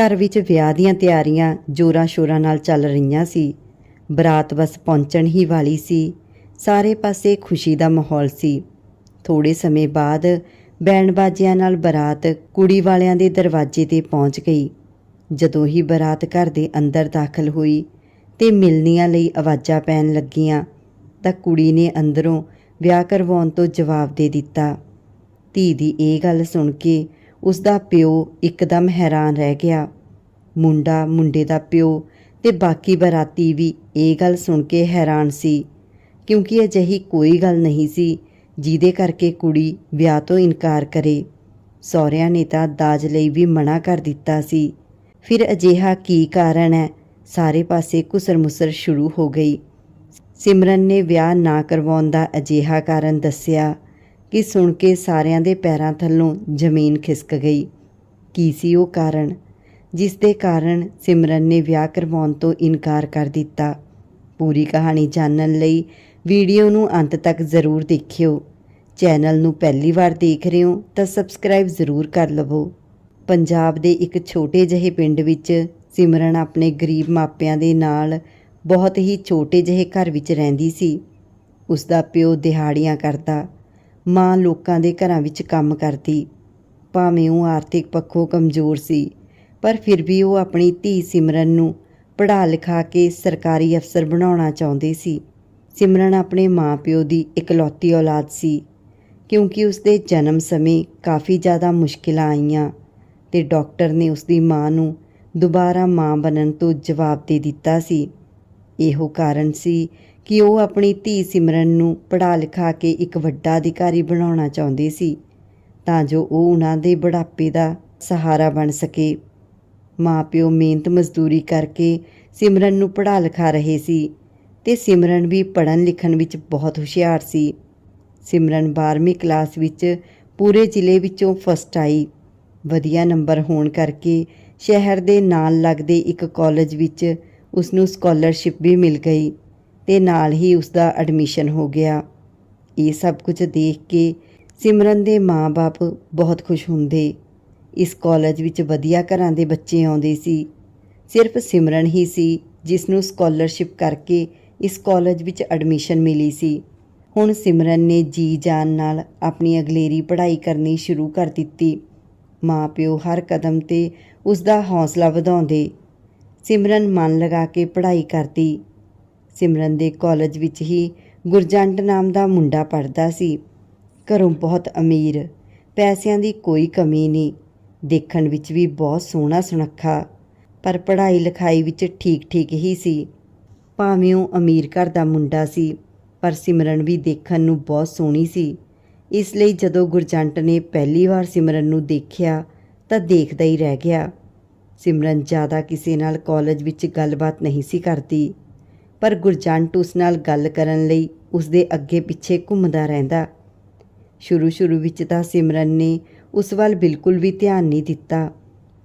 ਘਰ ਵਿੱਚ ਵਿਆਹ ਦੀਆਂ ਤਿਆਰੀਆਂ ਜੋਰਾਂ ਸ਼ੋਰਾਂ ਨਾਲ ਚੱਲ ਰਹੀਆਂ ਸੀ। ਬਰਾਤ ਬਸ ਪਹੁੰਚਣ ਹੀ ਵਾਲੀ ਸੀ। ਸਾਰੇ ਪਾਸੇ ਖੁਸ਼ੀ ਦਾ ਮਾਹੌਲ ਸੀ। ਥੋੜੇ ਸਮੇਂ ਬਾਅਦ ਬੈਂਡ ਬਾਜਿਆਂ ਨਾਲ ਬਰਾਤ ਕੁੜੀ ਵਾਲਿਆਂ ਦੇ ਦਰਵਾਜ਼ੇ ਤੇ ਪਹੁੰਚ ਗਈ। ਜਦੋਂ ਹੀ ਬਰਾਤ ਘਰ ਦੇ ਅੰਦਰ ਦਾਖਲ ਹੋਈ ਤੇ ਮਿਲਨੀਆਂ ਲਈ ਆਵਾਜ਼ਾਂ ਪੈਣ ਲੱਗੀਆਂ ਤਾਂ ਕੁੜੀ ਨੇ ਅੰਦਰੋਂ ਵਿਆਹ ਕਰਵਾਉਣ ਤੋਂ ਜਵਾਬ ਦੇ ਦਿੱਤਾ। ਧੀ ਦੀ ਇਹ ਗੱਲ ਸੁਣ ਕੇ ਉਸ ਦਾ ਪਿਓ ਇੱਕਦਮ ਹੈਰਾਨ ਰਹਿ ਗਿਆ। ਮੁੰਡਾ, ਮੁੰਡੇ ਦਾ ਪਿਓ ਤੇ ਬਾਕੀ ਬਰਾਤੀ ਵੀ ਇਹ ਗੱਲ ਸੁਣ ਕੇ ਹੈਰਾਨ ਸੀ, ਕਿਉਂਕਿ ਅਜਿਹੀ ਕੋਈ ਗੱਲ ਨਹੀਂ ਸੀ ਜਿਹਦੇ ਕਰਕੇ ਕੁੜੀ ਵਿਆਹ ਤੋਂ ਇਨਕਾਰ ਕਰੇ। ਸਹੁਰਿਆਂ ਨੇ ਤਾਂ ਦਾਜ ਲਈ ਵੀ ਮਨਾ ਕਰ ਦਿੱਤਾ ਸੀ। ਫਿਰ ਅਜਿਹਾ ਕੀ ਕਾਰਨ ਹੈ? ਸਾਰੇ ਪਾਸੇ ਘੁਸਰ-ਮੁਸਰ ਸ਼ੁਰੂ ਹੋ ਗਈ। ਸਿਮਰਨ ਨੇ ਵਿਆਹ ਨਾ ਕਰਵਾਉਣ ਦਾ ਅਜਿਹਾ ਕਾਰਨ ਦੱਸਿਆ। ਕਿ ਸੁਣ ਕੇ ਸਾਰਿਆਂ ਦੇ ਪੈਰਾਂ ਥੱਲੋਂ ਜ਼ਮੀਨ ਖਿਸਕ ਗਈ। ਕੀ ਸੀ ਉਹ ਕਾਰਨ? ਜਿਸ ਦੇ ਕਾਰਨ ਸਿਮਰਨ ਨੇ ਵਿਆਹ ਕਰਵਾਉਣ ਤੋਂ ਇਨਕਾਰ ਕਰ ਦਿੱਤਾ। ਪੂਰੀ ਕਹਾਣੀ ਜਾਣਨ ਲਈ ਵੀਡੀਓ ਨੂੰ ਅੰਤ ਤੱਕ ਜ਼ਰੂਰ ਦੇਖਿਓ। ਚੈਨਲ ਨੂੰ ਪਹਿਲੀ ਵਾਰ ਦੇਖ ਰਹੇ ਹੋ ਤਾਂ ਸਬਸਕ੍ਰਾਈਬ ਜ਼ਰੂਰ ਕਰ ਲਵੋ। ਪੰਜਾਬ ਦੇ ਇੱਕ ਛੋਟੇ ਜਿਹੇ ਪਿੰਡ ਵਿੱਚ ਸਿਮਰਨ ਆਪਣੇ ਗਰੀਬ ਮਾਪਿਆਂ ਦੇ ਨਾਲ ਬਹੁਤ ਹੀ ਛੋਟੇ ਜਿਹੇ ਘਰ ਵਿੱਚ ਰਹਿੰਦੀ ਸੀ। ਉਸ ਦਾ ਪਿਓ ਦਿਹਾੜੀਆਂ ਕਰਦਾ ਮਾਂ ਲੋਕਾਂ ਦੇ ਘਰਾਂ ਵਿੱਚ ਕੰਮ ਕਰਦੀ। ਭਾਵੇਂ ਉਹ ਆਰਥਿਕ ਪੱਖੋਂ ਕਮਜ਼ੋਰ ਸੀ, ਪਰ ਫਿਰ ਵੀ ਉਹ ਆਪਣੀ ਧੀ ਸਿਮਰਨ ਨੂੰ ਪੜ੍ਹਾ ਲਿਖਾ ਕੇ ਸਰਕਾਰੀ ਅਫਸਰ ਬਣਾਉਣਾ ਚਾਹੁੰਦੇ ਸੀ। ਸਿਮਰਨ ਆਪਣੇ ਮਾਪਿਓ ਦੀ ਇਕਲੌਤੀ ਔਲਾਦ ਸੀ, ਕਿਉਂਕਿ ਉਸ ਦੇ ਜਨਮ ਸਮੇਂ ਕਾਫੀ ਜ਼ਿਆਦਾ ਮੁਸ਼ਕਿਲਾਂ ਆਈਆਂ ਤੇ ਡਾਕਟਰ ਨੇ ਉਸ ਦੀ ਮਾਂ ਨੂੰ ਦੁਬਾਰਾ ਮਾਂ ਬਣਨ ਤੋਂ ਜਵਾਬ ਦੇ ਦਿੱਤਾ ਸੀ। ਇਹੋ ਕਾਰਨ ਸੀ ਕਿ ਉਹ ਆਪਣੀ ਧੀ ਸਿਮਰਨ ਨੂੰ ਪੜ੍ਹਾ ਲਿਖਾ ਕੇ ਇੱਕ ਵੱਡਾ ਅਧਿਕਾਰੀ ਬਣਾਉਣਾ ਚਾਹੁੰਦੀ ਸੀ, ਤਾਂ ਜੋ ਉਹ ਉਹਨਾਂ ਦੇ ਬੁਢਾਪੇ ਦਾ ਸਹਾਰਾ ਬਣ ਸਕੇ। ਮਾਪਿਓ ਮਿਹਨਤ ਮਜ਼ਦੂਰੀ ਕਰਕੇ ਸਿਮਰਨ ਨੂੰ ਪੜ੍ਹਾ ਲਿਖਾ ਰਹੇ ਸੀ ਤੇ ਸਿਮਰਨ ਵੀ ਪੜ੍ਹਨ ਲਿਖਣ ਵਿੱਚ ਬਹੁਤ ਹੁਸ਼ਿਆਰ ਸੀ। ਸਿਮਰਨ 12ਵੀਂ ਕਲਾਸ ਵਿੱਚ ਪੂਰੇ ਜ਼ਿਲ੍ਹੇ ਵਿੱਚੋਂ ਫਸਟ ਆਈ। ਵਧੀਆ ਨੰਬਰ ਹੋਣ ਕਰਕੇ ਸ਼ਹਿਰ ਦੇ ਨਾਲ ਲੱਗਦੇ ਇੱਕ ਕਾਲਜ ਵਿੱਚ ਉਸ ਨੂੰ ਸਕਾਲਰਸ਼ਿਪ ਵੀ ਮਿਲ ਗਈ। ਤੇ ਨਾਲ ਹੀ ਉਸ ਦਾ ਐਡਮਿਸ਼ਨ ਹੋ ਗਿਆ। ਇਹ ਸਭ ਕੁਝ ਦੇਖ ਕੇ ਸਿਮਰਨ ਦੇ ਮਾਪੇ ਬਹੁਤ ਖੁਸ਼ ਹੁੰਦੇ। ਇਸ ਕਾਲਜ ਵਿੱਚ ਵਧੀਆ ਘਰਾਂ ਦੇ ਬੱਚੇ ਆਉਂਦੇ ਸੀ। ਸਿਰਫ ਸਿਮਰਨ ਹੀ ਸੀ ਜਿਸ ਨੂੰ ਸਕਾਲਰਸ਼ਿਪ ਕਰਕੇ ਇਸ ਕਾਲਜ ਵਿੱਚ ਐਡਮਿਸ਼ਨ ਮਿਲੀ ਸੀ। ਹੁਣ ਸਿਮਰਨ ਨੇ ਜੀ ਜਾਨ ਨਾਲ ਆਪਣੀ ਅਗਲੇਰੀ ਪੜ੍ਹਾਈ ਕਰਨੀ ਸ਼ੁਰੂ ਕਰ ਦਿੱਤੀ। ਮਾਪਿਓ ਹਰ ਕਦਮ ਤੇ ਉਸ ਦਾ ਹੌਸਲਾ ਵਧਾਉਂਦੇ। ਸਿਮਰਨ ਮਨ ਲਗਾ ਕੇ ਪੜ੍ਹਾਈ ਕਰਦੀ। ਸਿਮਰਨ ਦੇ ਕਾਲਜ ਵਿੱਚ ਹੀ ਗੁਰਜੰਟ ਨਾਮ ਦਾ ਮੁੰਡਾ ਪੜ੍ਹਦਾ ਸੀ। ਘਰੋਂ ਬਹੁਤ ਅਮੀਰ, ਪੈਸਿਆਂ ਦੀ ਕੋਈ ਕਮੀ ਨਹੀਂ। ਦੇਖਣ ਵਿੱਚ ਵੀ ਬਹੁਤ ਸੋਹਣਾ ਸੁਨੱਖਾ, ਪਰ ਪੜ੍ਹਾਈ ਲਿਖਾਈ ਵਿੱਚ ਠੀਕ-ਠੀਕ ਹੀ ਸੀ। ਭਾਵੇਂ ਉਹ ਅਮੀਰ ਘਰ ਦਾ ਮੁੰਡਾ ਸੀ, ਪਰ ਸਿਮਰਨ ਵੀ ਦੇਖਣ ਨੂੰ ਬਹੁਤ ਸੋਹਣੀ ਸੀ। ਇਸ ਲਈ ਜਦੋਂ ਗੁਰਜੰਟ ਨੇ ਪਹਿਲੀ ਵਾਰ ਸਿਮਰਨ ਨੂੰ ਦੇਖਿਆ, ਤਾਂ ਦੇਖਦਾ ਹੀ ਰਹਿ ਗਿਆ। ਸਿਮਰਨ ਜ਼ਿਆਦਾ ਕਿਸੇ ਨਾਲ ਕਾਲਜ ਵਿੱਚ ਗੱਲਬਾਤ ਨਹੀਂ ਸੀ ਕਰਦੀ। ਪਰ ਗੁਰਜੰਟ ਉਸ ਨਾਲ ਗੱਲ ਕਰਨ ਲਈ ਉਸ ਦੇ ਅੱਗੇ ਪਿੱਛੇ ਘੁੰਮਦਾ ਰਹਿੰਦਾ। ਸ਼ੁਰੂ-ਸ਼ੁਰੂ ਵਿੱਚ ਤਾਂ ਸਿਮਰਨ ਨੇ ਉਸ ਵੱਲ ਬਿਲਕੁਲ ਵੀ ਧਿਆਨ ਨਹੀਂ ਦਿੱਤਾ,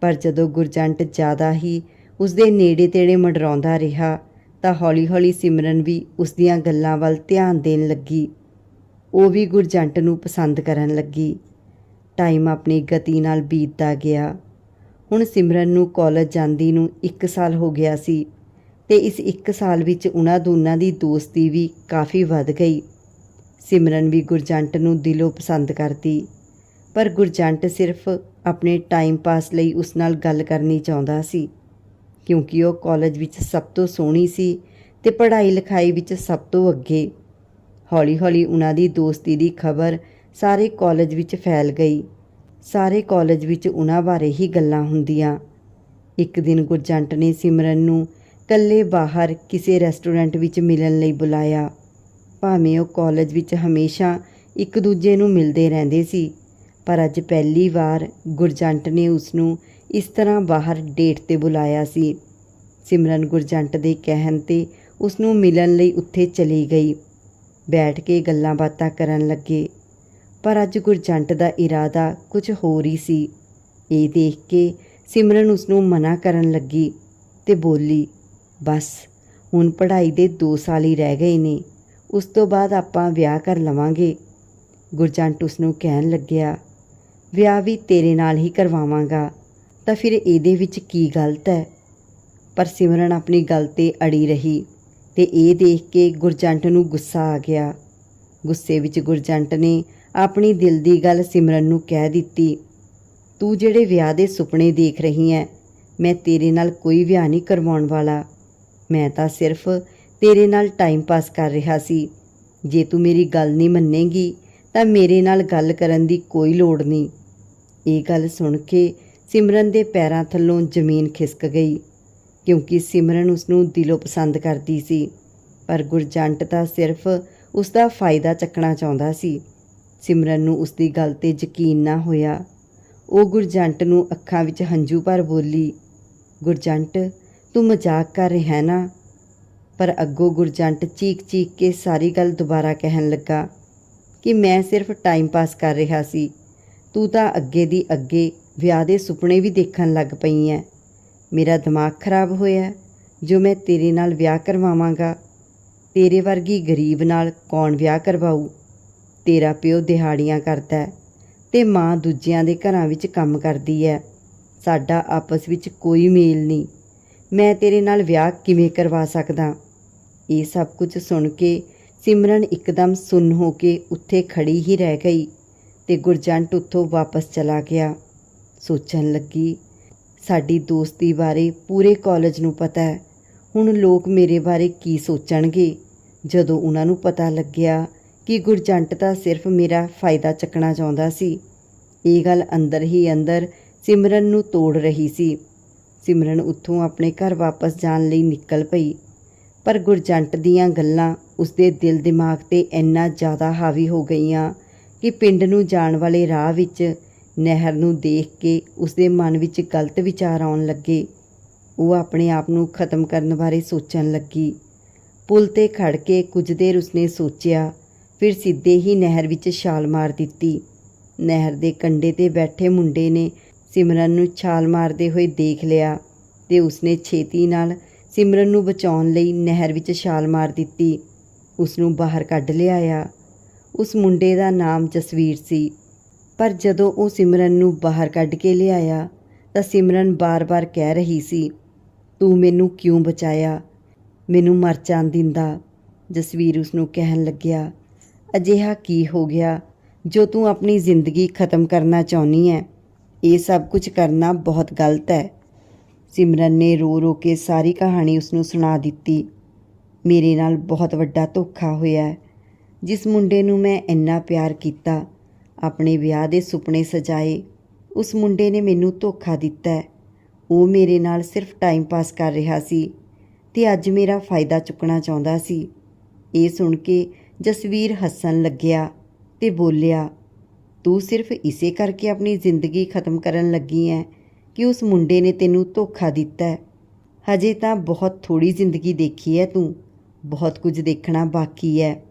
ਪਰ ਜਦੋਂ ਗੁਰਜੰਟ ਜ਼ਿਆਦਾ ਹੀ ਉਸ ਦੇ ਨੇੜੇ-ਤੇੜੇ ਮਡਰਾਉਂਦਾ ਰਿਹਾ, ਤਾਂ ਹੌਲੀ-ਹੌਲੀ ਸਿਮਰਨ ਵੀ ਉਸ ਦੀਆਂ ਗੱਲਾਂ ਵੱਲ ਧਿਆਨ ਦੇਣ ਲੱਗੀ। ਉਹ ਵੀ ਗੁਰਜੰਟ ਨੂੰ ਪਸੰਦ ਕਰਨ ਲੱਗੀ। ਟਾਈਮ ਆਪਣੀ ਗਤੀ ਨਾਲ ਬੀਤਦਾ ਗਿਆ। ਹੁਣ ਸਿਮਰਨ ਨੂੰ ਕਾਲਜ ਜਾਂਦੀ ਨੂੰ 1 ਸਾਲ ਹੋ ਗਿਆ ਸੀ। ਤੇ ਇਸ ਇੱਕ ਸਾਲ ਵਿੱਚ ਉਹਨਾਂ ਦੋਨਾਂ ਦੀ ਦੋਸਤੀ ਵੀ ਕਾਫੀ ਵੱਧ ਗਈ। ਸਿਮਰਨ ਵੀ ਗੁਰਜੰਟ ਨੂੰ ਦਿਲੋਂ ਪਸੰਦ ਕਰਦੀ। ਪਰ ਗੁਰਜੰਟ ਸਿਰਫ ਆਪਣੇ ਟਾਈਮ ਪਾਸ ਲਈ ਉਸ ਨਾਲ ਗੱਲ ਕਰਨੀ ਚਾਹੁੰਦਾ ਸੀ, ਕਿਉਂਕਿ ਉਹ ਕਾਲਜ ਵਿੱਚ ਸਭ ਤੋਂ ਸੋਹਣੀ ਸੀ ਤੇ ਪੜ੍ਹਾਈ ਲਿਖਾਈ ਵਿੱਚ ਸਭ ਤੋਂ ਅੱਗੇ। ਹੌਲੀ-ਹੌਲੀ ਉਹਨਾਂ ਦੀ ਦੋਸਤੀ ਦੀ ਖਬਰ ਸਾਰੇ ਕਾਲਜ ਵਿੱਚ ਫੈਲ ਗਈ। ਸਾਰੇ ਕਾਲਜ ਵਿੱਚ ਉਹਨਾਂ ਬਾਰੇ ਹੀ ਗੱਲਾਂ ਹੁੰਦੀਆਂ। ਇੱਕ ਦਿਨ ਗੁਰਜੰਟ ਨੇ ਸਿਮਰਨ ਨੂੰ ਕੱਲੇ ਬਾਹਰ ਕਿਸੇ ਰੈਸਟੋਰੈਂਟ ਵਿੱਚ ਮਿਲਣ ਲਈ ਬੁਲਾਇਆ। ਭਾਵੇਂ ਉਹ ਕਾਲਜ ਵਿੱਚ ਹਮੇਸ਼ਾ ਇੱਕ ਦੂਜੇ ਨੂੰ ਮਿਲਦੇ ਰਹਿੰਦੇ ਸੀ, ਪਰ ਅੱਜ ਪਹਿਲੀ ਵਾਰ ਗੁਰਜੰਟ ਨੇ ਉਸ ਨੂੰ ਇਸ ਤਰ੍ਹਾਂ ਬਾਹਰ ਡੇਟ ਤੇ ਬੁਲਾਇਆ ਸੀ। ਸਿਮਰਨ ਗੁਰਜੰਟ ਦੇ ਕਹਿਣ ਤੇ ਉਸ ਨੂੰ ਮਿਲਣ ਲਈ ਉੱਥੇ ਚਲੀ ਗਈ। ਬੈਠ ਕੇ ਗੱਲਾਂ ਬਾਤਾਂ ਕਰਨ ਲੱਗੇ, ਪਰ ਅੱਜ ਗੁਰਜੰਟ ਦਾ ਇਰਾਦਾ ਕੁਝ ਹੋਰ ਹੀ ਸੀ। ਇਹ ਦੇਖ ਕੇ ਸਿਮਰਨ ਉਸ ਨੂੰ ਮਨਾ ਕਰਨ ਲੱਗੀ ਤੇ ਬੋਲੀ ਬਸ, ਹੁਣ ਪੜ੍ਹਾਈ ਦੇ 2 ਸਾਲ ਹੀ ਰਹਿ ਗਏ ਨੇ, ਉਸ ਤੋਂ ਬਾਅਦ ਆਪਾਂ ਵਿਆਹ ਕਰ ਲਵਾਂਗੇ। ਗੁਰਜੰਟ ਉਸ ਨੂੰ ਕਹਿਣ ਲੱਗਿਆ, ਵਿਆਹ ਵੀ ਤੇਰੇ ਨਾਲ ਹੀ ਕਰਵਾਵਾਂਗਾ, ਤਾਂ ਫਿਰ ਇਹਦੇ ਵਿੱਚ ਕੀ ਗਲਤ ਹੈ? ਪਰ ਸਿਮਰਨ ਆਪਣੀ ਗੱਲ ਤੇ ਅੜੀ ਰਹੀ ਤੇ ਇਹ ਦੇਖ ਕੇ ਗੁਰਜੰਟ ਨੂੰ ਗੁੱਸਾ ਆ ਗਿਆ। ਗੁੱਸੇ ਵਿੱਚ ਗੁਰਜੰਟ ਨੇ ਆਪਣੀ ਦਿਲ ਦੀ ਗੱਲ ਸਿਮਰਨ ਨੂੰ ਕਹਿ ਦਿੱਤੀ, ਤੂੰ ਜਿਹੜੇ ਵਿਆਹ ਦੇ ਸੁਪਨੇ ਦੇਖ ਰਹੀ ਹੈ ਮੈਂ ਤੇਰੇ ਨਾਲ ਕੋਈ ਵਿਆਹ ਨਹੀਂ ਕਰਵਾਉਣ ਵਾਲਾ। ਮੈਂ ਤਾਂ ਸਿਰਫ ਤੇਰੇ ਨਾਲ ਟਾਈਮ ਪਾਸ ਕਰ ਰਿਹਾ ਸੀ। ਜੇ ਤੂੰ ਮੇਰੀ ਗੱਲ ਨਹੀਂ ਮੰਨੇਗੀ, ਤਾਂ ਮੇਰੇ ਨਾਲ ਗੱਲ ਕਰਨ ਦੀ ਕੋਈ ਲੋੜ ਨਹੀਂ। ਇਹ ਗੱਲ ਸੁਣ ਕੇ ਸਿਮਰਨ ਦੇ ਪੈਰਾਂ ਥੱਲੋਂ ਜ਼ਮੀਨ ਖਿਸਕ ਗਈ, ਕਿਉਂਕਿ ਸਿਮਰਨ ਉਸ ਨੂੰ ਦਿਲੋਂ ਪਸੰਦ ਕਰਦੀ ਸੀ। ਪਰ ਗੁਰਜੰਟ ਤਾਂ ਸਿਰਫ ਉਸ ਦਾ ਫਾਇਦਾ ਚੱਕਣਾ ਚਾਹੁੰਦਾ ਸੀ। ਸਿਮਰਨ ਨੂੰ ਉਸ ਦੀ ਗੱਲ ਤੇ ਯਕੀਨ ਨਾ ਹੋਇਆ। ਉਹ ਗੁਰਜੰਟ ਨੂੰ ਅੱਖਾਂ ਵਿੱਚ ਹੰਝੂ ਭਰ ਬੋਲੀ। ਗੁਰਜੰਟ ਤੂੰ ਮਜ਼ਾਕ ਕਰ ਰਿਹਾ ਨਾ? ਪਰ ਅੱਗੋਂ ਗੁਰਜੰਟ ਚੀਕ-ਚੀਕ ਕੇ ਸਾਰੀ ਗੱਲ ਦੁਬਾਰਾ ਕਹਿਣ ਲੱਗਾ ਕਿ ਮੈਂ ਸਿਰਫ ਟਾਈਮ ਪਾਸ ਕਰ ਰਿਹਾ ਸੀ। ਤੂੰ ਤਾਂ ਅੱਗੇ ਦੀ ਅੱਗੇ ਵਿਆਹ ਦੇ ਸੁਪਨੇ ਵੀ ਦੇਖਣ ਲੱਗ ਪਈ ਐ। ਮੇਰਾ ਦਿਮਾਗ ਖਰਾਬ ਹੋਇਆ ਜੋ ਮੈਂ ਤੇਰੇ ਨਾਲ ਵਿਆਹ ਕਰਵਾਵਾਂਗਾ, ਤੇਰੇ ਵਰਗੀ ਗਰੀਬ ਨਾਲ ਕੌਣ ਵਿਆਹ ਕਰਵਾਊ? ਤੇਰਾ ਪਿਓ ਦਿਹਾੜੀਆਂ ਕਰਦਾ ਹੈ ਤੇ ਮਾਂ ਦੂਜਿਆਂ ਦੇ ਘਰਾਂ ਵਿੱਚ ਕੰਮ ਕਰਦੀ ਹੈ। ਸਾਡਾ ਆਪਸ ਵਿੱਚ ਕੋਈ ਮੇਲ ਨਹੀਂ। ਮੈਂ ਤੇਰੇ ਨਾਲ ਵਿਆਹ ਕਿਵੇਂ ਕਰਵਾ ਸਕਦਾ? ਇਹ ਸਭ ਕੁਝ ਸੁਣ ਕੇ ਸਿਮਰਨ ਇੱਕਦਮ ਸੁੰਨ ਹੋ ਕੇ ਉੱਥੇ ਖੜੀ ਹੀ ਰਹਿ ਗਈ ਤੇ ਗੁਰਜੰਟ ਉੱਥੋਂ ਵਾਪਸ ਚਲਾ ਗਿਆ। ਸੋਚਣ ਲੱਗੀ, ਸਾਡੀ ਦੋਸਤੀ ਬਾਰੇ ਪੂਰੇ ਕਾਲਜ ਨੂੰ ਪਤਾ ਹੈ। ਹੁਣ ਲੋਕ ਮੇਰੇ ਬਾਰੇ ਕੀ ਸੋਚਣਗੇ? ਜਦੋਂ ਉਹਨਾਂ ਨੂੰ ਪਤਾ ਲੱਗਿਆ ਕਿ ਗੁਰਜੰਟ ਤਾਂ ਸਿਰਫ ਮੇਰਾ ਫਾਇਦਾ ਚੱਕਣਾ ਚਾਹੁੰਦਾ ਸੀ, ਇਹ ਗੱਲ ਅੰਦਰ ਹੀ ਅੰਦਰ ਸਿਮਰਨ ਨੂੰ ਤੋੜ ਰਹੀ ਸੀ। ਸਿਮਰਨ ਉੱਥੋਂ ਆਪਣੇ ਘਰ ਵਾਪਸ ਜਾਣ ਲਈ ਨਿਕਲ ਪਈ। ਪਰ ਗੁਰਜੰਟ ਦੀਆਂ ਗੱਲਾਂ ਉਸਦੇ ਦਿਲ ਦਿਮਾਗ ਤੇ ਇੰਨਾ ਜ਼ਿਆਦਾ ਹਾਵੀ ਹੋ ਗਈਆਂ ਕਿ ਪਿੰਡ ਨੂੰ ਜਾਣ ਵਾਲੇ ਰਾਹ ਵਿੱਚ ਨਹਿਰ ਨੂੰ ਦੇਖ ਕੇ ਉਸਦੇ ਮਨ ਵਿੱਚ ਗਲਤ ਵਿਚਾਰ ਆਉਣ ਲੱਗੇ। ਉਹ ਆਪਣੇ ਆਪ ਨੂੰ ਖਤਮ ਕਰਨ ਬਾਰੇ ਸੋਚਣ ਲੱਗੀ। ਪੁਲ ਤੇ ਖੜ ਕੇ ਕੁਝ ਦੇਰ ਉਸਨੇ ਸੋਚਿਆ, ਫਿਰ ਸਿੱਧੇ ਹੀ ਨਹਿਰ ਵਿੱਚ ਛਾਲ ਮਾਰ ਦਿੱਤੀ। ਨਹਿਰ ਦੇ ਕੰਢੇ ਤੇ ਬੈਠੇ ਮੁੰਡੇ ਨੇ ਸਿਮਰਨ ਨੂੰ ਛਾਲ ਮਾਰਦੇ ਹੋਏ ਦੇਖ ਲਿਆ ਤੇ ਉਸਨੇ ਛੇਤੀ ਨਾਲ ਸਿਮਰਨ ਨੂੰ ਬਚਾਉਣ ਲਈ ਨਹਿਰ ਵਿੱਚ ਛਾਲ ਮਾਰ ਦਿੱਤੀ। ਉਸ ਨੂੰ ਬਾਹਰ ਕੱਢ ਲਿਆਇਆ। ਉਸ ਮੁੰਡੇ ਦਾ ਨਾਮ ਜਸਵੀਰ ਸੀ। ਪਰ ਜਦੋਂ ਉਹ ਸਿਮਰਨ ਨੂੰ ਬਾਹਰ ਕੱਢ ਕੇ ਲਿਆਇਆ ਤਾਂ ਸਿਮਰਨ ਬਾਰ-ਬਾਰ ਕਹਿ ਰਹੀ ਸੀ, ਤੂੰ ਮੈਨੂੰ ਕਿਉਂ ਬਚਾਇਆ? ਮੈਨੂੰ ਮਰ ਜਾਣ ਦਿੰਦਾ। ਜਸਵੀਰ ਉਸ ਨੂੰ ਕਹਿਣ ਲੱਗਿਆ, ਅਜਿਹਾ ਕੀ ਹੋ ਗਿਆ? ਜੋ ਤੂੰ ਆਪਣੀ ਜ਼ਿੰਦਗੀ ਖਤਮ ਕਰਨਾ ਚਾਹੁੰਦੀ ਹੈ ਇਹ ਸਭ ਕੁਝ ਕਰਨਾ ਬਹੁਤ ਗਲਤ ਹੈ। ਸਿਮਰਨ ਨੇ ਰੋ ਰੋ ਕੇ ਸਾਰੀ ਕਹਾਣੀ ਉਸ ਨੂੰ ਸੁਣਾ ਦਿੱਤੀ। ਮੇਰੇ ਨਾਲ ਬਹੁਤ ਵੱਡਾ ਧੋਖਾ ਹੋਇਆ ਜਿਸ ਮੁੰਡੇ ਨੂੰ ਮੈਂ ਇੰਨਾ ਪਿਆਰ ਕੀਤਾ, ਆਪਣੇ ਵਿਆਹ ਦੇ ਸੁਪਨੇ ਸਜਾਏ, ਉਸ ਮੁੰਡੇ ਨੇ ਮੈਨੂੰ ਧੋਖਾ ਦਿੱਤਾ ਉਹ ਮੇਰੇ ਨਾਲ ਸਿਰਫ ਟਾਈਮ ਪਾਸ ਕਰ ਰਿਹਾ ਸੀ ਤੇ ਅੱਜ ਮੇਰਾ ਫਾਇਦਾ ਚੁੱਕਣਾ ਚਾਹੁੰਦਾ ਸੀ। ਇਹ ਸੁਣ ਕੇ ਜਸਵੀਰ ਹੱਸਣ ਲੱਗਿਆ ਤੇ ਬੋਲਿਆ ਤੂੰ ਸਿਰਫ ਇਸੇ ਕਰਕੇ ਆਪਣੀ ਜ਼ਿੰਦਗੀ ਖਤਮ ਕਰਨ ਲੱਗੀ ਹੈ ਕਿ ਉਸ ਮੁੰਡੇ ਨੇ ਤੈਨੂੰ ਧੋਖਾ ਦਿੱਤਾ ਹੈ। ਹਜੇ ਤਾਂ ਬਹੁਤ ਥੋੜੀ ਜ਼ਿੰਦਗੀ ਦੇਖੀ ਹੈ ਤੂੰ। ਬਹੁਤ ਕੁਝ ਦੇਖਣਾ ਬਾਕੀ ਹੈ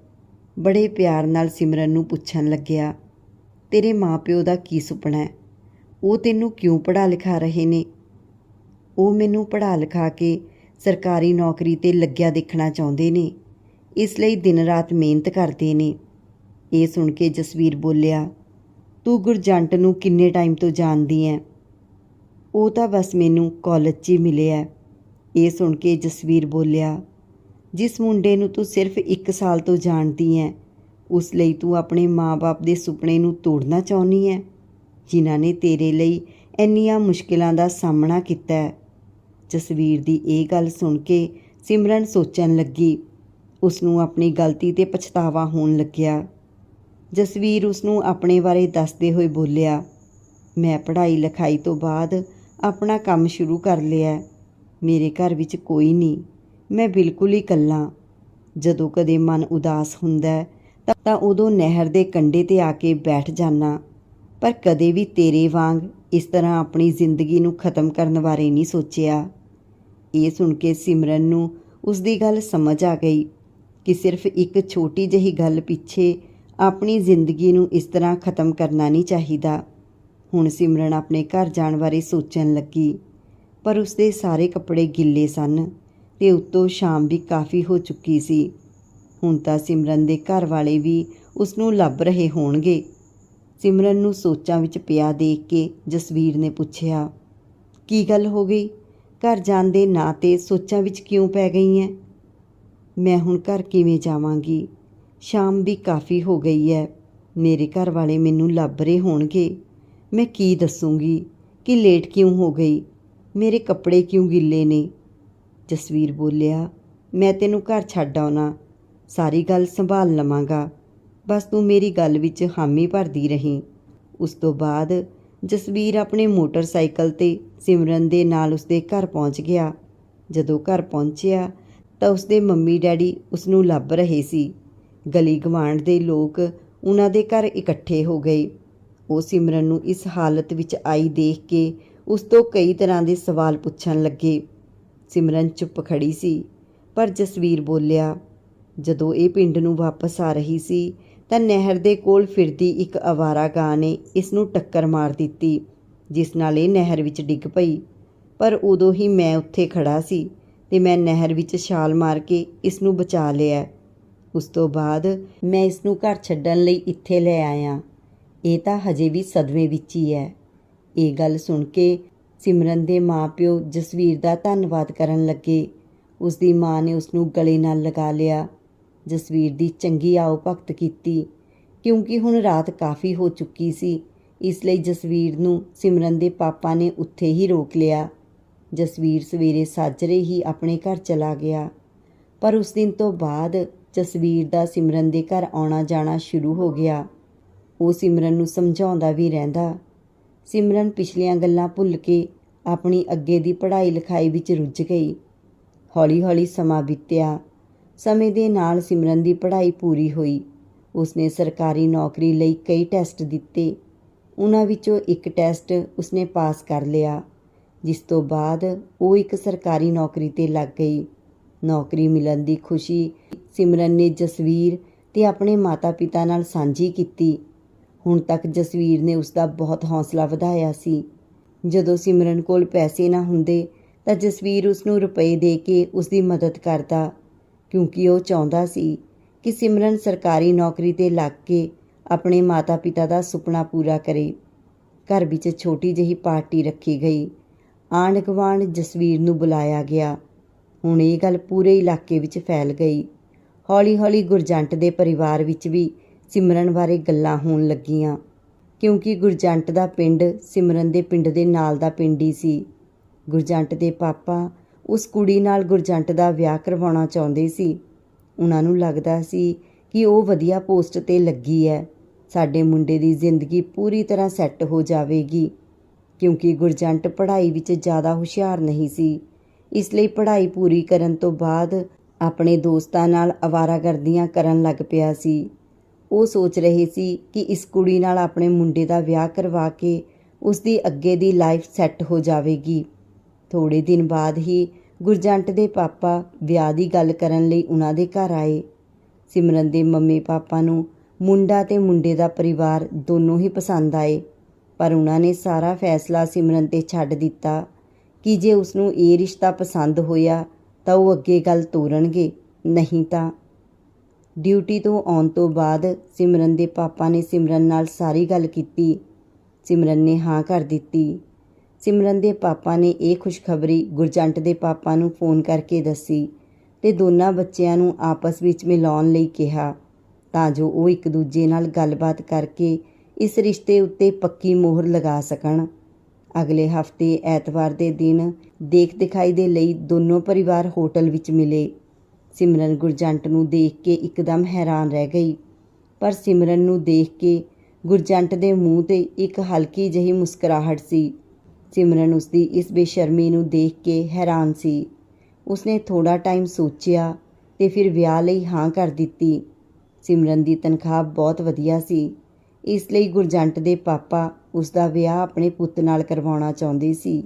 ਬੜੇ ਪਿਆਰ ਨਾਲ ਸਿਮਰਨ ਨੂੰ ਪੁੱਛਣ ਲੱਗਿਆ, ਤੇਰੇ ਮਾਪਿਓ ਦਾ ਕੀ ਸੁਪਨਾ ਹੈ ਉਹ ਤੈਨੂੰ ਕਿਉਂ ਪੜ੍ਹਾ ਲਿਖਾ ਰਹੇ ਨੇ? ਉਹ ਮੈਨੂੰ ਪੜ੍ਹਾ ਲਿਖਾ ਕੇ ਸਰਕਾਰੀ ਨੌਕਰੀ ਤੇ ਲੱਗਿਆ ਦੇਖਣਾ ਚਾਹੁੰਦੇ ਨੇ। ਇਸ ਲਈ ਦਿਨ ਰਾਤ ਮਿਹਨਤ ਕਰਦੇ ਨੇ। ਇਹ ਸੁਣ ਕੇ ਜਸਵੀਰ ਬੋਲਿਆ ਤੂੰ ਗੁਰਜੰਟ ਨੂੰ ਕਿੰਨੇ ਟਾਈਮ ਤੋਂ ਜਾਣਦੀ ਐ? ਉਹ ਤਾਂ ਬਸ ਮੈਨੂੰ ਕਾਲਜ 'ਚ ਹੀ ਮਿਲਿਆ। ਇਹ ਸੁਣ ਕੇ ਜਸਵੀਰ ਬੋਲਿਆ, ਜਿਸ ਮੁੰਡੇ ਨੂੰ ਤੂੰ ਸਿਰਫ 1 ਸਾਲ ਤੋਂ ਜਾਣਦੀ ਐ, ਉਸ ਲਈ ਤੂੰ ਆਪਣੇ ਮਾਪੇ ਦੇ ਸੁਪਨੇ ਨੂੰ ਤੋੜਨਾ ਚਾਹੁੰਦੀ ਐ? ਜਿਨ੍ਹਾਂ ਨੇ ਤੇਰੇ ਲਈ ਇੰਨੀਆਂ ਮੁਸ਼ਕਿਲਾਂ ਦਾ ਸਾਹਮਣਾ ਕੀਤਾ ਹੈ ਜਸਵੀਰ ਦੀ ਇਹ ਗੱਲ ਸੁਣ ਕੇ ਸਿਮਰਨ ਸੋਚਣ ਲੱਗੀ। ਉਸ ਨੂੰ ਆਪਣੀ ਗਲਤੀ ਤੇ ਪਛਤਾਵਾ ਹੋਣ ਲੱਗਿਆ। ਜਸਵੀਰ ਉਸ ਨੂੰ ਆਪਣੇ ਬਾਰੇ ਦੱਸਦੇ ਹੋਏ ਬੋਲਿਆ, ਮੈਂ ਪੜ੍ਹਾਈ ਲਿਖਾਈ ਤੋਂ ਬਾਅਦ ਆਪਣਾ ਕੰਮ ਸ਼ੁਰੂ ਕਰ ਲਿਆ ਮੇਰੇ ਘਰ ਵਿੱਚ ਕੋਈ ਨਹੀਂ। ਮੈਂ ਬਿਲਕੁਲ ਹੀ ਇਕੱਲਾ। ਜਦੋਂ ਕਦੇ ਮਨ ਉਦਾਸ ਹੁੰਦਾ ਤਾਂ- ਤਾਂ ਉਦੋਂ ਨਹਿਰ ਦੇ ਕੰਢੇ ਤੇ ਆ ਕੇ ਬੈਠ ਜਾਣਾ ਪਰ ਕਦੇ ਵੀ ਤੇਰੇ ਵਾਂਗ ਇਸ ਤਰ੍ਹਾਂ ਆਪਣੀ ਜ਼ਿੰਦਗੀ ਨੂੰ ਖਤਮ ਕਰਨ ਬਾਰੇ ਨਹੀਂ ਸੋਚਿਆ। ਇਹ ਸੁਣ ਕੇ ਸਿਮਰਨ ਨੂੰ ਉਸ ਦੀ ਗੱਲ ਸਮਝ ਆ ਗਈ ਕਿ ਸਿਰਫ ਇੱਕ ਛੋਟੀ ਜਿਹੀ ਗੱਲ ਪਿੱਛੇ ਆਪਣੀ ਜ਼ਿੰਦਗੀ ਨੂੰ ਇਸ ਤਰ੍ਹਾਂ ਖਤਮ ਕਰਨਾ ਨਹੀਂ ਚਾਹੀਦਾ। ਹੁਣ ਸਿਮਰਨ ਆਪਣੇ ਘਰ ਜਾਣ ਬਾਰੇ ਸੋਚਣ ਲੱਗੀ, ਪਰ ਉਸਦੇ ਸਾਰੇ ਕੱਪੜੇ ਗਿੱਲੇ ਸਨ ਤੇ ਉੱਤੋਂ ਸ਼ਾਮ ਵੀ ਕਾਫੀ ਹੋ ਚੁੱਕੀ ਸੀ। ਹੁਣ ਤਾਂ ਸਿਮਰਨ ਦੇ ਘਰ ਵਾਲੇ ਵੀ ਉਸ ਨੂੰ ਲੱਭ ਰਹੇ ਹੋਣਗੇ। ਸਿਮਰਨ ਨੂੰ ਸੋਚਾਂ ਵਿੱਚ ਪਿਆ ਦੇਖ ਕੇ ਜਸਵੀਰ ਨੇ ਪੁੱਛਿਆ, ਕੀ ਗੱਲ ਹੋ ਗਈ? ਘਰ ਜਾਣ ਦੇ ਨਾਂ ਤੇ ਸੋਚਾਂ ਵਿੱਚ ਕਿਉਂ ਪੈ ਗਈ ਐ? ਮੈਂ ਹੁਣ ਘਰ ਕਿਵੇਂ ਜਾਵਾਂਗੀ? ਸ਼ਾਮ ਵੀ ਕਾਫੀ ਹੋ ਗਈ ਹੈ। ਮੇਰੇ ਘਰ ਵਾਲੇ ਮੈਨੂੰ ਲੱਭ ਰਹੇ ਹੋਣਗੇ। ਮੈਂ ਕੀ ਦੱਸੂੰਗੀ? ਕਿ ਲੇਟ ਕਿਉਂ ਹੋ ਗਈ? ਮੇਰੇ ਕੱਪੜੇ ਕਿਉਂ ਗਿੱਲੇ ਨੇ? ਜਸਵੀਰ ਬੋਲਿਆ, ਮੈਂ ਤੈਨੂੰ ਘਰ ਛੱਡ ਆਉਣਾ। ਸਾਰੀ ਗੱਲ ਸੰਭਾਲ ਲਵਾਂਗਾ। ਬਸ ਤੂੰ ਮੇਰੀ ਗੱਲ ਵਿੱਚ ਹਾਮੀ ਭਰਦੀ ਰਹੀਂ। ਉਸ ਤੋਂ ਬਾਅਦ ਜਸਵੀਰ ਆਪਣੇ ਮੋਟਰਸਾਈਕਲ ਤੇ ਸਿਮਰਨ ਦੇ ਨਾਲ ਉਸਦੇ ਘਰ ਪਹੁੰਚ ਗਿਆ। ਜਦੋਂ ਘਰ ਪਹੁੰਚਿਆ ਤਾਂ ਉਸਦੇ ਮੰਮੀ ਡੈਡੀ ਉਸ ਨੂੰ ਲੱਭ ਰਹੇ ਸੀ। ਗਲੀ ਗਵਾਂਢ ਦੇ ਲੋਕ ਉਹਨਾਂ ਦੇ ਘਰ ਇਕੱਠੇ ਹੋ ਗਏ। ਉਹ ਸਿਮਰਨ ਨੂੰ ਇਸ ਹਾਲਤ ਵਿੱਚ ਆਈ ਦੇਖ ਕੇ ਉਸ ਤੋਂ ਕਈ ਤਰ੍ਹਾਂ ਦੇ ਸਵਾਲ ਪੁੱਛਣ ਲੱਗੇ। ਸਿਮਰਨ ਚੁੱਪ ਖੜੀ ਸੀ, ਪਰ ਜਸਵੀਰ ਬੋਲਿਆ, ਜਦੋਂ ਇਹ ਪਿੰਡ ਨੂੰ ਵਾਪਸ ਆ ਰਹੀ ਸੀ, ਤਾਂ ਨਹਿਰ ਦੇ ਕੋਲ ਫਿਰਦੀ ਇੱਕ ਅਵਾਰਾ ਗਾਂ ਨੇ ਇਸ ਨੂੰ ਟੱਕਰ ਮਾਰ ਦਿੱਤੀ, ਜਿਸ ਨਾਲ ਇਹ ਨਹਿਰ ਵਿੱਚ ਡਿੱਗ ਪਈ। ਪਰ ਉਦੋਂ ਹੀ ਮੈਂ ਉੱਥੇ ਖੜਾ ਸੀ ਤੇ ਮੈਂ ਨਹਿਰ ਵਿੱਚ ਛਾਲ ਮਾਰ ਕੇ ਇਸ ਨੂੰ ਬਚਾ ਲਿਆ। ਉਸ ਤੋਂ ਬਾਅਦ ਮੈਂ ਇਸ ਨੂੰ ਘਰ ਛੱਡਣ ਲਈ ਇੱਥੇ ਲੈ ਆਇਆ। ਇਹ ਤਾਂ ਹਜੇ ਵੀ ਸਦਮੇ ਵਿੱਚ ਹੀ ਹੈ। ਇਹ ਗੱਲ ਸੁਣ ਕੇ ਸਿਮਰਨ ਦੇ ਮਾਪਿਓ ਜਸਵੀਰ ਦਾ ਧੰਨਵਾਦ ਕਰਨ ਲੱਗੇ। ਉਸ ਦੀ ਮਾਂ ਨੇ ਉਸ ਨੂੰ ਗਲੇ ਨਾਲ ਲਗਾ ਲਿਆ। ਜਸਵੀਰ ਦੀ ਚੰਗੀ ਆਓ ਭਗਤ ਕੀਤੀ, ਕਿਉਂਕਿ ਹੁਣ ਰਾਤ ਕਾਫੀ ਹੋ ਚੁੱਕੀ ਸੀ। ਇਸ ਲਈ ਜਸਵੀਰ ਨੂੰ ਸਿਮਰਨ ਦੇ ਪਾਪਾ ਨੇ ਉੱਥੇ ਹੀ ਰੋਕ ਲਿਆ। ਜਸਵੀਰ ਸਵੇਰੇ ਸਾਜਰੇ ਹੀ ਆਪਣੇ ਘਰ ਚਲਾ ਗਿਆ। ਪਰ ਉਸ ਦਿਨ ਤੋਂ ਬਾਅਦ ਜਸਵੀਰ ਦਾ ਸਿਮਰਨ ਦੇ ਘਰ ਆਉਣਾ ਜਾਣਾ ਸ਼ੁਰੂ ਹੋ ਗਿਆ। ਉਹ ਸਿਮਰਨ ਨੂੰ ਸਮਝਾਉਂਦਾ ਵੀ ਰਹਿੰਦਾ। ਸਿਮਰਨ ਪਿਛਲੀਆਂ ਗੱਲਾਂ ਭੁੱਲ ਕੇ ਆਪਣੀ ਅੱਗੇ ਦੀ ਪੜ੍ਹਾਈ ਲਿਖਾਈ ਵਿੱਚ ਰੁੱਝ ਗਈ। ਹੌਲੀ-ਹੌਲੀ ਸਮਾਂ ਬੀਤਿਆ। ਸਮੇਂ ਦੇ ਨਾਲ ਸਿਮਰਨ ਦੀ ਪੜ੍ਹਾਈ ਪੂਰੀ ਹੋਈ। ਉਸਨੇ ਸਰਕਾਰੀ ਨੌਕਰੀ ਲਈ ਕਈ ਟੈਸਟ ਦਿੱਤੇ। ਉਹਨਾਂ ਵਿੱਚੋਂ ਇੱਕ ਟੈਸਟ ਉਸਨੇ ਪਾਸ ਕਰ ਲਿਆ, ਜਿਸ ਤੋਂ ਬਾਅਦ ਉਹ ਇੱਕ ਸਰਕਾਰੀ ਨੌਕਰੀ ਤੇ ਲੱਗ ਗਈ। ਨੌਕਰੀ ਮਿਲਣ ਦੀ ਖੁਸ਼ੀ ਸਿਮਰਨ ਨੇ ਜਸਵੀਰ ਤੇ ਆਪਣੇ ਮਾਤਾ-ਪਿਤਾ ਨਾਲ ਸਾਂਝੀ ਕੀਤੀ। ਹੁਣ ਤੱਕ ਜਸਵੀਰ ਨੇ ਉਸ ਦਾ ਬਹੁਤ ਹੌਸਲਾ ਵਧਾਇਆ ਸੀ। ਜਦੋਂ ਸਿਮਰਨ ਕੋਲ ਪੈਸੇ ਨਾ ਹੁੰਦੇ, ਤਾਂ ਜਸਵੀਰ ਉਸ ਨੂੰ ਰੁਪਏ ਦੇ ਕੇ ਉਸ ਦੀ ਮਦਦ ਕਰਦਾ, ਕਿਉਂਕਿ ਉਹ ਚਾਹੁੰਦਾ ਸੀ ਕਿ ਸਿਮਰਨ ਸਰਕਾਰੀ ਨੌਕਰੀ ਤੇ ਲੱਗ ਕੇ ਆਪਣੇ ਮਾਤਾ-ਪਿਤਾ ਦਾ ਸੁਪਨਾ ਪੂਰਾ ਕਰੇ। ਘਰ ਵਿੱਚ ਛੋਟੀ ਜਿਹੀ ਪਾਰਟੀ ਰੱਖੀ ਗਈ। ਆਂਢ ਗੁਆਂਢ ਜਸਵੀਰ ਨੂੰ ਬੁਲਾਇਆ ਗਿਆ। ਹੁਣ ਇਹ ਗੱਲ ਪੂਰੇ ਇਲਾਕੇ ਵਿੱਚ ਫੈਲ ਗਈ। ਹੌਲੀ-ਹੌਲੀ ਗੁਰਜੰਟ ਦੇ ਪਰਿਵਾਰ ਵਿੱਚ ਵੀ ਸਿਮਰਨ ਬਾਰੇ ਗੱਲਾਂ ਹੋਣ ਲੱਗੀਆਂ, ਕਿਉਂਕਿ ਗੁਰਜੰਟ ਦਾ ਪਿੰਡ ਸਿਮਰਨ ਦੇ ਪਿੰਡ ਦੇ ਨਾਲ ਦਾ ਪਿੰਡ ਹੀ ਸੀ। ਗੁਰਜੰਟ ਦੇ ਪਾਪਾ ਉਸ ਕੁੜੀ ਨਾਲ ਗੁਰਜੰਟ ਦਾ ਵਿਆਹ ਕਰਵਾਉਣਾ ਚਾਹੁੰਦੇ ਸੀ। ਉਹਨਾਂ ਨੂੰ ਲੱਗਦਾ ਸੀ ਕਿ ਉਹ ਵਧੀਆ ਪੋਸਟ ਤੇ ਲੱਗੀ ਹੈ। ਸਾਡੇ ਮੁੰਡੇ ਦੀ ਜ਼ਿੰਦਗੀ ਪੂਰੀ ਤਰ੍ਹਾਂ ਸੈੱਟ ਹੋ ਜਾਵੇਗੀ, ਕਿਉਂਕਿ ਗੁਰਜੰਟ ਪੜ੍ਹਾਈ ਵਿੱਚ ਜ਼ਿਆਦਾ ਹੁਸ਼ਿਆਰ ਨਹੀਂ ਸੀ। ਇਸ ਲਈ ਪੜ੍ਹਾਈ ਪੂਰੀ ਕਰਨ ਤੋਂ ਬਾਅਦ ਆਪਣੇ ਦੋਸਤਾਂ ਨਾਲ ਅਵਾਰਾਗਰਦੀਆਂ ਕਰਨ ਲੱਗ ਪਿਆ ਸੀ। ਉਹ ਸੋਚ ਰਹੇ ਸੀ ਕਿ ਇਸ ਕੁੜੀ ਨਾਲ ਆਪਣੇ ਮੁੰਡੇ ਦਾ ਵਿਆਹ ਕਰਵਾ ਕੇ ਉਸ ਦੀ ਅੱਗੇ ਦੀ ਲਾਈਫ ਸੈੱਟ ਹੋ ਜਾਵੇਗੀ। ਥੋੜੇ ਦਿਨ ਬਾਅਦ ਹੀ ਗੁਰਜੰਟ ਦੇ ਪਾਪਾ ਵਿਆਹ ਦੀ ਗੱਲ ਕਰਨ ਲਈ ਉਹਨਾਂ ਦੇ ਘਰ ਆਏ। ਸਿਮਰਨ ਦੇ ਮੰਮੀ ਪਾਪਾ ਨੂੰ ਮੁੰਡਾ ਤੇ ਮੁੰਡੇ ਦਾ ਪਰਿਵਾਰ ਦੋਨੋਂ ਹੀ ਪਸੰਦ ਆਏ, ਪਰ ਉਹਨਾਂ ਨੇ ਸਾਰਾ ਫੈਸਲਾ ਸਿਮਰਨ ਤੇ ਛੱਡ ਦਿੱਤਾ ਕਿ ਜੇ ਉਸ ਨੂੰ ਇਹ ਰਿਸ਼ਤਾ ਪਸੰਦ ਹੋਇਆ ਤਾਂ ਉਹ ਅੱਗੇ ਗੱਲ ਤੋਰਨਗੇ, ਨਹੀਂ ਤਾਂ। ਡਿਊਟੀ ਤੋਂ ਆਉਣ ਤੋਂ ਬਾਅਦ ਸਿਮਰਨ ਦੇ ਪਾਪਾ ਨੇ ਸਿਮਰਨ ਨਾਲ ਸਾਰੀ ਗੱਲ ਕੀਤੀ। ਸਿਮਰਨ ਨੇ ਹਾਂ ਕਰ ਦਿੱਤੀ। ਸਿਮਰਨ ਦੇ ਪਾਪਾ ਨੇ ਇਹ ਖੁਸ਼ਖਬਰੀ ਗੁਰਜੰਟ ਦੇ ਪਾਪਾ ਨੂੰ ਫੋਨ ਕਰਕੇ ਦੱਸੀ ਤੇ ਦੋਨਾਂ ਬੱਚਿਆਂ ਨੂੰ ਆਪਸ ਵਿੱਚ ਮਿਲਾਉਣ ਲਈ ਕਿਹਾ, ਤਾਂ ਜੋ ਉਹ ਇੱਕ ਦੂਜੇ ਨਾਲ ਗੱਲਬਾਤ ਕਰਕੇ ਇਸ ਰਿਸ਼ਤੇ ਉੱਤੇ ਪੱਕੀ ਮੋਹਰ ਲਗਾ ਸਕਣ। ਅਗਲੇ ਹਫ਼ਤੇ ਐਤਵਾਰ ਦੇ ਦਿਨ ਦੇਖ ਦਿਖਾਈ ਦੇ ਲਈ ਦੋਨੋਂ ਪਰਿਵਾਰ ਹੋਟਲ ਵਿੱਚ ਮਿਲੇ। ਸਿਮਰਨ ਗੁਰਜੰਟ ਨੂੰ ਦੇਖ ਕੇ ਇੱਕਦਮ ਹੈਰਾਨ ਰਹਿ ਗਈ। ਪਰ ਸਿਮਰਨ ਨੂੰ ਦੇਖ ਕੇ ਗੁਰਜੰਟ ਦੇ ਮੂੰਹ ਤੇ ਇੱਕ ਹਲਕੀ ਜਿਹੀ ਮੁਸਕਰਾਹਟ ਸੀ। ਸਿਮਰਨ ਉਸ ਦੀ ਇਸ ਬੇਸ਼ਰਮੀ ਨੂੰ ਦੇਖ ਕੇ ਹੈਰਾਨ ਸੀ। ਉਸਨੇ ਥੋੜਾ ਟਾਈਮ ਸੋਚਿਆ ਤੇ ਫਿਰ ਵਿਆਹ ਲਈ ਹਾਂ ਕਰ ਦਿੱਤੀ। ਸਿਮਰਨ ਦੀ ਤਨਖਾਹ ਬਹੁਤ ਵਧੀਆ ਸੀ। ਇਸ ਲਈ ਗੁਰਜੰਟ ਦੇ ਪਾਪਾ ਉਸ ਦਾ ਵਿਆਹ ਆਪਣੇ ਪੁੱਤ ਨਾਲ ਕਰਵਾਉਣਾ ਚਾਹੁੰਦੀ ਸੀ।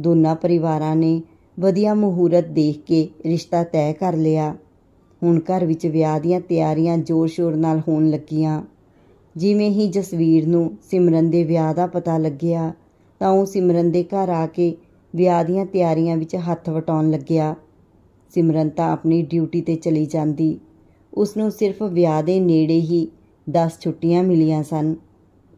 ਦੋਨਾਂ ਪਰਿਵਾਰਾਂ ਨੇ ਵਧੀਆ ਮਹੂਰਤ ਦੇਖ ਕੇ ਰਿਸ਼ਤਾ ਤੈਅ ਕਰ ਲਿਆ। ਹੁਣ ਘਰ ਵਿੱਚ ਵਿਆਹ ਦੀਆਂ ਤਿਆਰੀਆਂ ਜ਼ੋਰ-ਸ਼ੋਰ ਨਾਲ ਹੋਣ ਲੱਗੀਆਂ। ਜਿਵੇਂ ਹੀ ਜਸਵੀਰ ਨੂੰ ਸਿਮਰਨ ਦੇ ਵਿਆਹ ਦਾ ਪਤਾ ਲੱਗਿਆ, ਤਾਂ ਉਹ ਸਿਮਰਨ ਦੇ ਘਰ ਆ ਕੇ ਵਿਆਹ ਦੀਆਂ ਤਿਆਰੀਆਂ ਵਿੱਚ ਹੱਥ ਵਟਾਉਣ ਲੱਗਿਆ। ਸਿਮਰਨ ਤਾਂ ਆਪਣੀ ਡਿਊਟੀ ਤੇ ਚਲੀ ਜਾਂਦੀ। ਉਸ ਨੂੰ ਸਿਰਫ ਵਿਆਹ ਦੇ ਨੇੜੇ ਹੀ 10 ਛੁੱਟੀਆਂ ਮਿਲੀਆਂ ਸਨ।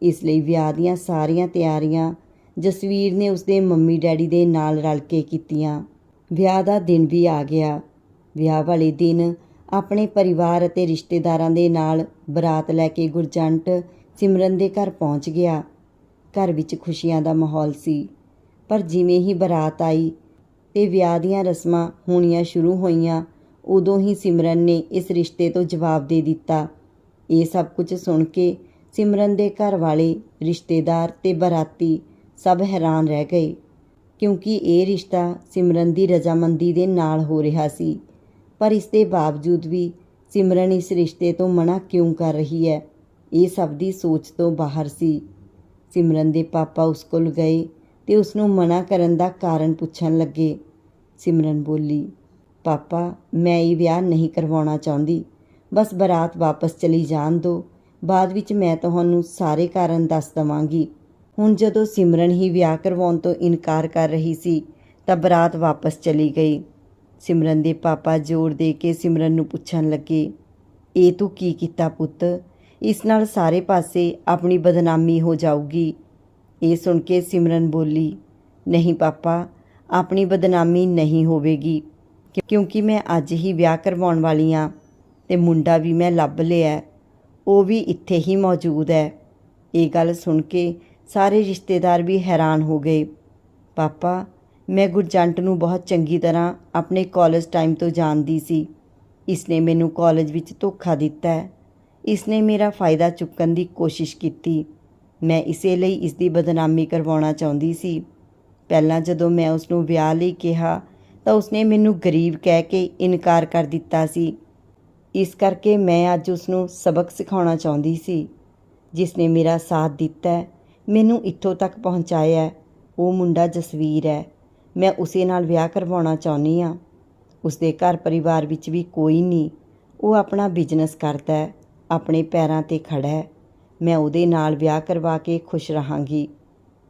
ਇਸ ਲਈ ਵਿਆਹ ਦੀਆਂ ਸਾਰੀਆਂ ਤਿਆਰੀਆਂ ਜਸਵੀਰ ਨੇ ਉਸਦੇ ਮੰਮੀ ਡੈਡੀ ਦੇ ਨਾਲ ਰਲ ਕੇ ਕੀਤੀਆਂ। ਵਿਆਹ ਦਾ ਦਿਨ ਵੀ ਆ ਗਿਆ। ਵਿਆਹ ਵਾਲੇ ਦਿਨ ਆਪਣੇ ਪਰਿਵਾਰ ਅਤੇ ਰਿਸ਼ਤੇਦਾਰਾਂ ਦੇ ਨਾਲ ਬਰਾਤ ਲੈ ਕੇ ਗੁਰਜੰਟ ਸਿਮਰਨ ਦੇ ਘਰ ਪਹੁੰਚ ਗਿਆ। ਘਰ ਵਿੱਚ ਖੁਸ਼ੀਆਂ ਦਾ ਮਾਹੌਲ ਸੀ। ਪਰ ਜਿਵੇਂ ਹੀ ਬਰਾਤ ਆਈ ਤੇ ਵਿਆਹ ਦੀਆਂ ਰਸਮਾਂ ਹੋਣੀਆਂ ਸ਼ੁਰੂ ਹੋਈਆਂ, ਉਦੋਂ ਹੀ ਸਿਮਰਨ ਨੇ ਇਸ ਰਿਸ਼ਤੇ ਤੋਂ ਜਵਾਬ ਦੇ ਦਿੱਤਾ। ਇਹ ਸਭ ਕੁਝ ਸੁਣ ਕੇ ਸਿਮਰਨ ਦੇ ਘਰ ਵਾਲੇ, ਰਿਸ਼ਤੇਦਾਰ ਤੇ ਬਰਾਤੀ ਸਭ ਹੈਰਾਨ ਰਹਿ ਗਏ, ਕਿਉਂਕਿ ਇਹ ਰਿਸ਼ਤਾ ਸਿਮਰਨ ਦੀ ਰਜ਼ਾਮੰਦੀ ਦੇ ਨਾਲ ਹੋ ਰਿਹਾ ਸੀ। ਪਰ ਇਸ ਦੇ ਬਾਵਜੂਦ ਵੀ ਸਿਮਰਨ ਇਸ ਰਿਸ਼ਤੇ ਤੋਂ ਮਨਾ ਕਿਉਂ ਕਰ ਰਹੀ ਹੈ, ਇਹ ਸਭ ਦੀ ਸੋਚ ਤੋਂ ਬਾਹਰ ਸੀ। ਸਿਮਰਨ ਦੇ ਪਾਪਾ ਉਸ ਕੋਲ ਗਏ ਤੇ ਉਸ ਨੂੰ ਮਨਾ ਕਰਨ ਦਾ ਕਾਰਨ ਪੁੱਛਣ ਲੱਗੇ। ਸਿਮਰਨ ਬੋਲੀ, ਪਾਪਾ, ਮੈਂ ਇਹ ਵਿਆਹ ਨਹੀਂ ਕਰਵਾਉਣਾ ਚਾਹੁੰਦੀ। ਬਸ ਬਰਾਤ ਵਾਪਸ ਚਲੀ ਜਾਣ ਦਿਓ ਬਾਅਦ ਵਿੱਚ ਮੈਂ ਤੁਹਾਨੂੰ ਸਾਰੇ ਕਾਰਨ ਦੱਸ ਦਵਾਂਗੀ। ਹੁਣ ਜਦੋਂ ਸਿਮਰਨ ਹੀ ਵਿਆਹ ਕਰਵਾਉਣ ਤੋਂ ਇਨਕਾਰ ਕਰ ਰਹੀ ਸੀ, ਤਾਂ ਬਰਾਤ ਵਾਪਸ ਚਲੀ ਗਈ। ਸਿਮਰਨ ਦੇ ਪਾਪਾ ਜ਼ੋਰ ਦੇ ਕੇ ਸਿਮਰਨ ਨੂੰ ਪੁੱਛਣ ਲੱਗੇ, ਇਹ ਤੂੰ ਕੀ ਕੀਤਾ ਪੁੱਤ? ਇਸ ਨਾਲ ਸਾਰੇ ਪਾਸੇ ਆਪਣੀ ਬਦਨਾਮੀ ਹੋ ਜਾਊਗੀ। ਇਹ ਸੁਣ ਕੇ ਸਿਮਰਨ ਬੋਲੀ, ਨਹੀਂ ਪਾਪਾ, ਆਪਣੀ ਬਦਨਾਮੀ ਨਹੀਂ ਹੋਵੇਗੀ ਕਿਉਂਕਿ ਮੈਂ ਅੱਜ ਹੀ ਵਿਆਹ ਕਰਵਾਉਣ ਵਾਲੀ ਹਾਂ ਤੇ ਮੁੰਡਾ ਵੀ ਮੈਂ ਲੱਭ ਲਿਆ ਉਹ ਵੀ ਇੱਥੇ ਹੀ ਮੌਜੂਦ ਹੈ। ਇਹ ਗੱਲ ਸੁਣ ਕੇ ਸਾਰੇ ਰਿਸ਼ਤੇਦਾਰ ਵੀ ਹੈਰਾਨ ਹੋ ਗਏ। ਪਾਪਾ, ਮੈਂ ਗੁਰਜੰਟ ਨੂੰ ਬਹੁਤ ਚੰਗੀ ਤਰ੍ਹਾਂ ਆਪਣੇ ਕਾਲਜ ਟਾਈਮ ਤੋਂ ਜਾਣਦੀ ਸੀ। ਇਸਨੇ ਮੈਨੂੰ ਕਾਲਜ ਵਿੱਚ ਧੋਖਾ ਦਿੱਤਾ। ਹੈ ਇਸਨੇ ਮੇਰਾ ਫਾਇਦਾ ਚੁੱਕਣ ਦੀ ਕੋਸ਼ਿਸ਼ ਕੀਤੀ। ਮੈਂ ਇਸੇ ਲਈ ਇਸ ਦੀ ਬਦਨਾਮੀ ਕਰਵਾਉਣਾ ਚਾਹੁੰਦੀ ਸੀ। ਪਹਿਲਾਂ ਜਦੋਂ ਮੈਂ ਉਸ ਨੂੰ ਵਿਆਹ ਲਈ ਕਿਹਾ ਤਾਂ ਉਸਨੇ ਮੈਨੂੰ ਗਰੀਬ ਕਹਿ ਕੇ ਇਨਕਾਰ ਕਰ ਦਿੱਤਾ ਸੀ। ਇਸ ਕਰਕੇ ਮੈਂ ਅੱਜ ਉਸ ਨੂੰ ਸਬਕ ਸਿਖਾਉਣਾ ਚਾਹੁੰਦੀ ਸੀ ਜਿਸ ਨੇ ਮੇਰਾ ਸਾਥ ਦਿੱਤਾ ਮੈਨੂੰ ਇੱਥੋਂ ਤੱਕ ਪਹੁੰਚਾਇਆ ਉਹ ਮੁੰਡਾ ਜਸਵੀਰ ਹੈ। ਮੈਂ ਉਸੇ ਨਾਲ ਵਿਆਹ ਕਰਵਾਉਣਾ ਚਾਹੁੰਦੀ ਹਾਂ। ਉਸਦੇ ਘਰ ਪਰਿਵਾਰ ਵਿੱਚ ਵੀ ਕੋਈ ਨਹੀਂ। ਉਹ ਆਪਣਾ ਬਿਜ਼ਨਸ ਕਰਦਾ ਹੈ, ਆਪਣੇ ਪੈਰਾਂ ਤੇ ਖੜਾ ਹੈ। ਮੈਂ ਉਹਦੇ ਨਾਲ ਵਿਆਹ ਕਰਵਾ ਕੇ ਖੁਸ਼ ਰਹਾਂਗੀ।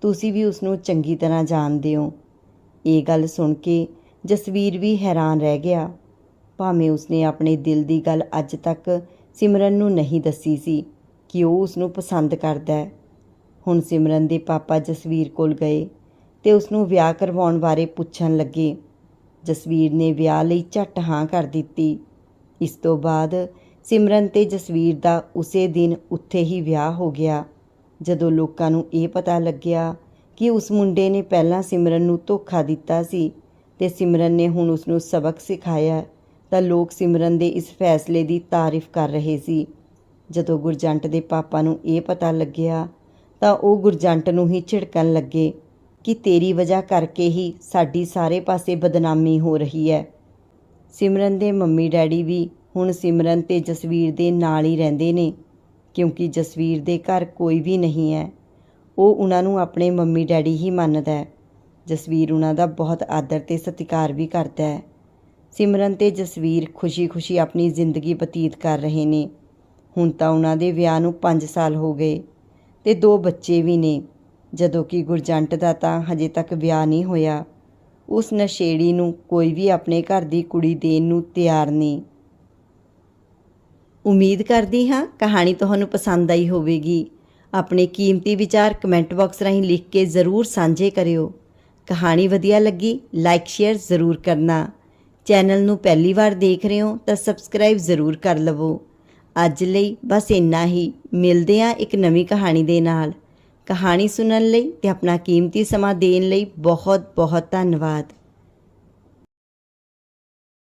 ਤੁਸੀਂ ਵੀ ਉਸ ਨੂੰ ਚੰਗੀ ਤਰ੍ਹਾਂ ਜਾਣਦੇ ਹੋ। ਇਹ ਗੱਲ ਸੁਣ ਕੇ ਜਸਵੀਰ ਵੀ ਹੈਰਾਨ ਰਹਿ ਗਿਆ। ਭਾਵੇਂ ਉਸਨੇ ਆਪਣੇ ਦਿਲ ਦੀ ਗੱਲ ਅੱਜ ਤੱਕ ਸਿਮਰਨ ਨੂੰ ਨਹੀਂ ਦੱਸੀ ਸੀ ਕਿ ਉਹ ਉਸ ਨੂੰ ਪਸੰਦ ਕਰਦਾ ਹੈ। ਹੁਣ ਸਿਮਰਨ ਦੇ ਪਾਪਾ ਜਸਵੀਰ ਕੋਲ ਗਏ ਤੇ ਉਸ ਨੂੰ ਵਿਆਹ ਕਰਵਾਉਣ ਬਾਰੇ ਪੁੱਛਣ ਲੱਗੇ। ਜਸਵੀਰ ਨੇ ਵਿਆਹ ਲਈ ਝੱਟ ਹਾਂ ਕਰ ਦਿੱਤੀ। ਇਸ ਤੋਂ ਬਾਅਦ ਸਿਮਰਨ ਤੇ ਜਸਵੀਰ ਦਾ ਉਸੇ ਦਿਨ ਉੱਥੇ ਹੀ ਵਿਆਹ ਹੋ ਗਿਆ। ਜਦੋਂ ਲੋਕਾਂ ਨੂੰ ਇਹ ਪਤਾ ਲੱਗਿਆ ਕਿ ਉਸ ਮੁੰਡੇ ਨੇ ਪਹਿਲਾਂ ਸਿਮਰਨ ਨੂੰ ਧੋਖਾ ਦਿੱਤਾ ਸੀ ਤੇ ਸਿਮਰਨ ਨੇ ਹੁਣ ਉਸ ਨੂੰ ਸਬਕ ਸਿਖਾਇਆ ਤਾਂ ਲੋਕ ਸਿਮਰਨ ਦੇ ਇਸ ਫੈਸਲੇ ਦੀ ਤਾਰੀਫ ਕਰ ਰਹੇ ਸੀ। ਜਦੋਂ ਗੁਰਜੰਟ ਦੇ ਪਾਪਾ ਨੂੰ ਇਹ ਪਤਾ ਲੱਗਿਆ, ਤਾਂ ਉਹ ਗੁਰਜੰਟ ਨੂੰ ਹੀ ਝਿੜਕਣ ਲੱਗੇ ਕਿ ਤੇਰੀ ਵਜ੍ਹਾ ਕਰਕੇ ਹੀ ਸਾਡੀ ਸਾਰੇ ਪਾਸੇ ਬਦਨਾਮੀ ਹੋ ਰਹੀ ਹੈ। ਸਿਮਰਨ ਦੇ ਮੰਮੀ ਡੈਡੀ ਵੀ ਹੁਣ ਸਿਮਰਨ ਤੇ ਜਸਵੀਰ ਦੇ ਨਾਲ ਹੀ ਰਹਿੰਦੇ ਨੇ, ਕਿਉਂਕਿ ਜਸਵੀਰ ਦੇ ਘਰ ਕੋਈ ਵੀ ਨਹੀਂ ਹੈ। ਉਹ ਉਹਨਾਂ ਨੂੰ ਆਪਣੇ ਮੰਮੀ ਡੈਡੀ ਹੀ ਮੰਨਦਾ ਹੈ। ਜਸਵੀਰ ਉਹਨਾਂ ਦਾ ਬਹੁਤ ਆਦਰ ਤੇ ਸਤਿਕਾਰ ਵੀ ਕਰਦਾ ਹੈ। ਸਿਮਰਨ ਤੇ ਜਸਵੀਰ ਖੁਸ਼ੀ-ਖੁਸ਼ੀ ਆਪਣੀ ਜ਼ਿੰਦਗੀ ਬਤੀਤ ਕਰ ਰਹੇ ਨੇ। ਹੁਣ ਤਾਂ ਉਹਨਾਂ ਦੇ ਵਿਆਹ ਨੂੰ 5 ਸਾਲ ਹੋ ਗਏ ਤੇ ਦੋ ਬੱਚੇ ਵੀ ਨੇ। ਜਦੋਂ ਕਿ ਗੁਰਜੰਟ ਦਾ ਤਾਂ ਹਜੇ ਤੱਕ ਵਿਆਹ ਨਹੀਂ ਹੋਇਆ। ਉਸ ਨਸ਼ੇੜੀ ਨੂੰ ਕੋਈ ਵੀ ਆਪਣੇ ਘਰ ਦੀ ਕੁੜੀ ਦੇਣ ਨੂੰ ਤਿਆਰ ਨਹੀਂ। ਉਮੀਦ ਕਰਦੀ ਹਾਂ ਕਹਾਣੀ ਤੁਹਾਨੂੰ ਪਸੰਦ ਆਈ ਹੋਵੇਗੀ। ਆਪਣੇ ਕੀਮਤੀ ਵਿਚਾਰ ਕਮੈਂਟ ਬਾਕਸ ਰਾਹੀਂ ਲਿਖ ਕੇ ਜ਼ਰੂਰ ਸਾਂਝੇ ਕਰਿਓ। ਕਹਾਣੀ ਵਧੀਆ ਲੱਗੀ, ਲਾਈਕ, ਸ਼ੇਅਰ ਜ਼ਰੂਰ ਕਰਨਾ। ਚੈਨਲ ਨੂੰ ਪਹਿਲੀ ਵਾਰ ਦੇਖ ਰਹੇ ਹੋ ਤਾਂ ਸਬਸਕ੍ਰਾਈਬ ਜ਼ਰੂਰ ਕਰ ਲਵੋ। ਅੱਜ ਲਈ ਬਸ ਇੰਨਾ ਹੀ। ਮਿਲਦੇ ਹਾਂ ਇੱਕ ਨਵੀਂ ਕਹਾਣੀ ਦੇ ਨਾਲ। ਕਹਾਣੀ ਸੁਣਨ ਲਈ ਤੇ ਆਪਣਾ ਕੀਮਤੀ ਸਮਾਂ ਦੇਣ ਲਈ ਬਹੁਤ ਬਹੁਤ ਧੰਨਵਾਦ।